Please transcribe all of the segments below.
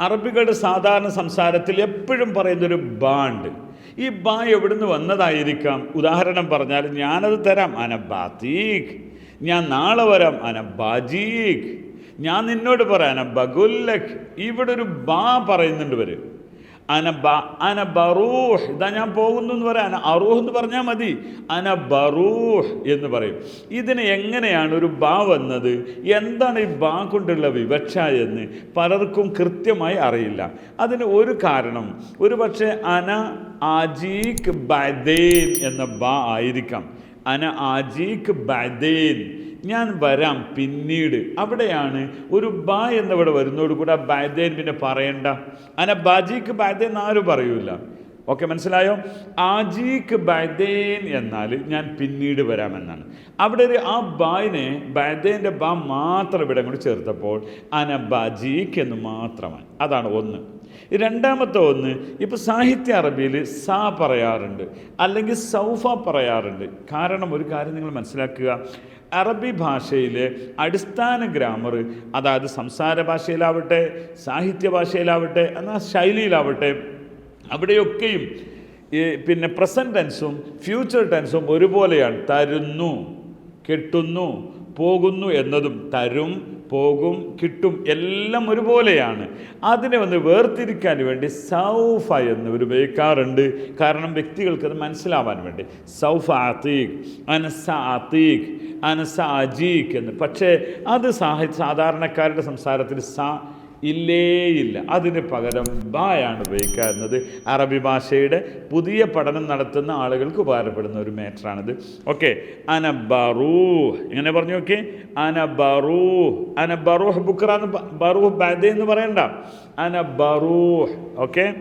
അറബികളുടെ സാധാരണ സംസാരത്തിൽ എപ്പോഴും പറയുന്നൊരു ബാണ്ട്. ഈ ബാ എവിടുന്ന് വന്നതായിരിക്കാം? ഉദാഹരണം പറഞ്ഞാൽ ഞാനത് തരാം അന ബാത്തീഖ്. ഞാൻ നാളെ വരാം അന ബാജീഖ്. ഞാൻ നിന്നോട് പറയാം അന ബഗുല്ലഖ്. ഇവിടെ ഒരു ബാ പറയുന്നുണ്ട് വരും അന ബ അന ബറൂഹ്. ഇതാ ഞാൻ പോകുന്നു എന്ന് പറയാം. അന അറൂഹ് എന്ന് പറഞ്ഞാൽ മതി. അന ബറൂഹ് എന്ന് പറയും. ഇതിന് എങ്ങനെയാണ് ഒരു ബാ വന്നത്? എന്താണ് ഈ ബാ കൊണ്ടുള്ള വിവക്ഷ എന്ന് പലർക്കും കൃത്യമായി അറിയില്ല. അതിന് ഒരു കാരണം. ഒരു പക്ഷേ അന ആജീഖ് ബദേൻ എന്ന ബാ ആയിരിക്കാം. അന ആജീഖ് ബദേൻ. ഞാൻ വരാം പിന്നീട്. അവിടെയാണ് ഒരു ബ എന്നിവിടെ വരുന്നതോടുകൂടി ആ ബാദേൻ പിന്നെ പറയണ്ട. അന ബാജിക്ക് ബാദേൻ ആരും പറയൂല. ഓക്കെ മനസ്സിലായോ? ആജീക്ക് ബൈദേൻ എന്നാൽ ഞാൻ പിന്നീട് വരാമെന്നാണ്. അവിടെ ഒരു ആ ബായിനെ ബൈദേന്റെ ബാ മാത്രം ഇവിടെ കൂടി ചേർത്തപ്പോൾ അന ബാജീക്ക് എന്ന് മാത്രമാണ്. അതാണ് ഒന്ന്. രണ്ടാമത്തെ ഒന്ന് ഇപ്പോൾ സാഹിത്യ അറബിയിൽ സാ പറയാറുണ്ട് അല്ലെങ്കിൽ സൗഫ പറയാറുണ്ട്. കാരണം ഒരു കാര്യം നിങ്ങൾ മനസ്സിലാക്കുക അറബി ഭാഷയിലെ അടിസ്ഥാന ഗ്രാമർ അതായത് സംസാര ഭാഷയിലാവട്ടെ സാഹിത്യ ഭാഷയിലാവട്ടെ എന്നാൽ ശൈലിയിലാവട്ടെ അവിടെയൊക്കെയും പിന്നെ പ്രസന്റ് ടെൻസും ഫ്യൂച്ചർ ടെൻസും ഒരുപോലെയാണ്. തരുന്നു കിട്ടുന്നു പോകുന്നു എന്നതും തരും പോകും കിട്ടും എല്ലാം ഒരുപോലെയാണ്. അതിനെ ഒന്ന് വേർതിരിക്കാൻ വേണ്ടി സൗഫ എന്ന് ഒരു ഉപയോഗിക്കാറുണ്ട്. കാരണം വ്യക്തികൾക്ക് അത് മനസ്സിലാവാൻ വേണ്ടി. സൗഫ ആത്തീഖ് അനസ ആത്തീഖ് അനസ അജീഖ് എന്ന്. പക്ഷേ അത് സാഹിത്യ സാധാരണക്കാരുടെ സംസാരത്തിൽ സ ഇല്ലേയില്ല. അതിന് പകരം ബായാണ് ഉപയോഗിക്കാറുന്നത് അറബി ഭാഷയുടെ പുതിയ പഠനം നടത്തുന്ന ആളുകൾക്ക് ഉപകാരപ്പെടുന്ന ഒരു മാറ്ററാണിത്. ഓക്കെ അനബറൂ ഇങ്ങനെ പറഞ്ഞു നോക്കി അനബറൂ അനബറൂഹ് അന ബറൂഹ് ബുക്രാന്ന് ബറൂഹ് ബാദേ എന്ന് പറയണ്ട അനബറൂഹ് ഓക്കെ?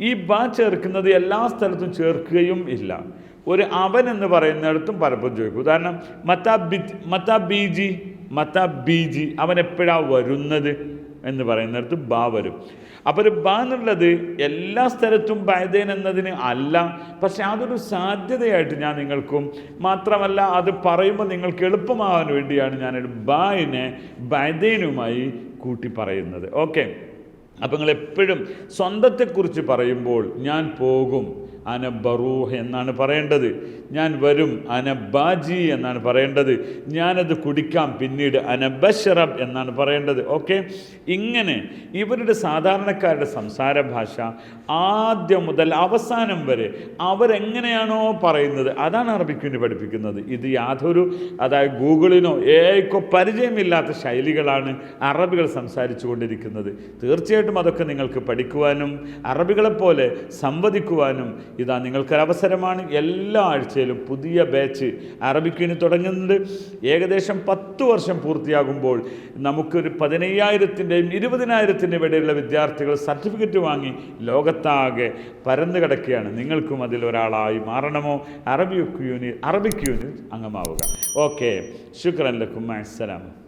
ഈ ബാ ചേർക്കുന്നത് എല്ലാ സ്ഥലത്തും ചേർക്കുകയും ഇല്ല. ഒരു അവൻ എന്ന് പറയുന്നിടത്തും പലപ്പോഴും ചോദിക്കും. ഉദാഹരണം മത്താ ബി മത്താ ബീജി. മത്താ ബീജി അവൻ എപ്പോഴാ വരുന്നത് എന്ന് പറയുന്നിടത്ത് ബാ വരും. അപ്പോൾ ഒരു ബാ എന്നുള്ളത് എല്ലാ സ്ഥലത്തും ബൈദേൻ എന്നതിന് അല്ല. പക്ഷെ അതൊരു സാധ്യതയായിട്ട് ഞാൻ നിങ്ങൾക്കും മാത്രമല്ല അത് പറയുമ്പോൾ നിങ്ങൾക്ക് എളുപ്പമാവാൻ വേണ്ടിയാണ് ഞാനൊരു ബായിനെ ബൈദേനുമായി കൂട്ടി പറയുന്നത്. ഓക്കെ. അപ്പോൾ നിങ്ങൾ എപ്പോഴും സ്വന്തത്തെക്കുറിച്ച് പറയുമ്പോൾ ഞാൻ പോകും. അന ബറൂഹ് എന്നാണ് പറയേണ്ടത്. ഞാൻ വരും അനബാജി എന്നാണ് പറയേണ്ടത്. ഞാനത് കുടിക്കാം പിന്നീട് അനബഷറബ് എന്നാണ് പറയേണ്ടത്. ഓക്കെ? ഇങ്ങനെ ഇവരുടെ സാധാരണക്കാരുടെ സംസാര ഭാഷ ആദ്യം മുതൽ അവസാനം വരെ അവരെങ്ങനെയാണോ പറയുന്നത് അതാണ് അറബിക്ക് വേണ്ടി പഠിപ്പിക്കുന്നത്. ഇത് യാതൊരു അതായത് ഗൂഗിളിനോ ഏക്കോ പരിചയമില്ലാത്ത ശൈലികളാണ് അറബികൾ സംസാരിച്ചു കൊണ്ടിരിക്കുന്നത് തീർച്ചയായിട്ടും അതൊക്കെ നിങ്ങൾക്ക് പഠിക്കുവാനും അറബികളെപ്പോലെ സംവദിക്കുവാനും ഇതാ നിങ്ങൾക്കൊരവസരമാണ് എല്ലാ ആഴ്ചയിലും പുതിയ ബാച്ച് അറബിക്കിന് ഇനി തുടങ്ങുന്നുണ്ട്. ഏകദേശം പത്ത് വർഷം പൂർത്തിയാകുമ്പോൾ നമുക്കൊരു പതിനയ്യായിരത്തിന്റെയും ഇരുപതിനായിരത്തിന്റെയും ഇടയിലുള്ള വിദ്യാർത്ഥികൾ സർട്ടിഫിക്കറ്റ് വാങ്ങി ലോകത്താകെ പരന്നു കിടക്കുകയാണ്. നിങ്ങൾക്കും അതിലൊരാളായി മാറണമോ? അറബിക് യൂണിയൻ അറബിക് യൂണിയൻ അംഗമാവുക. ഓക്കെ. ശുക്രൻ ലക്കും. അസ്സലാം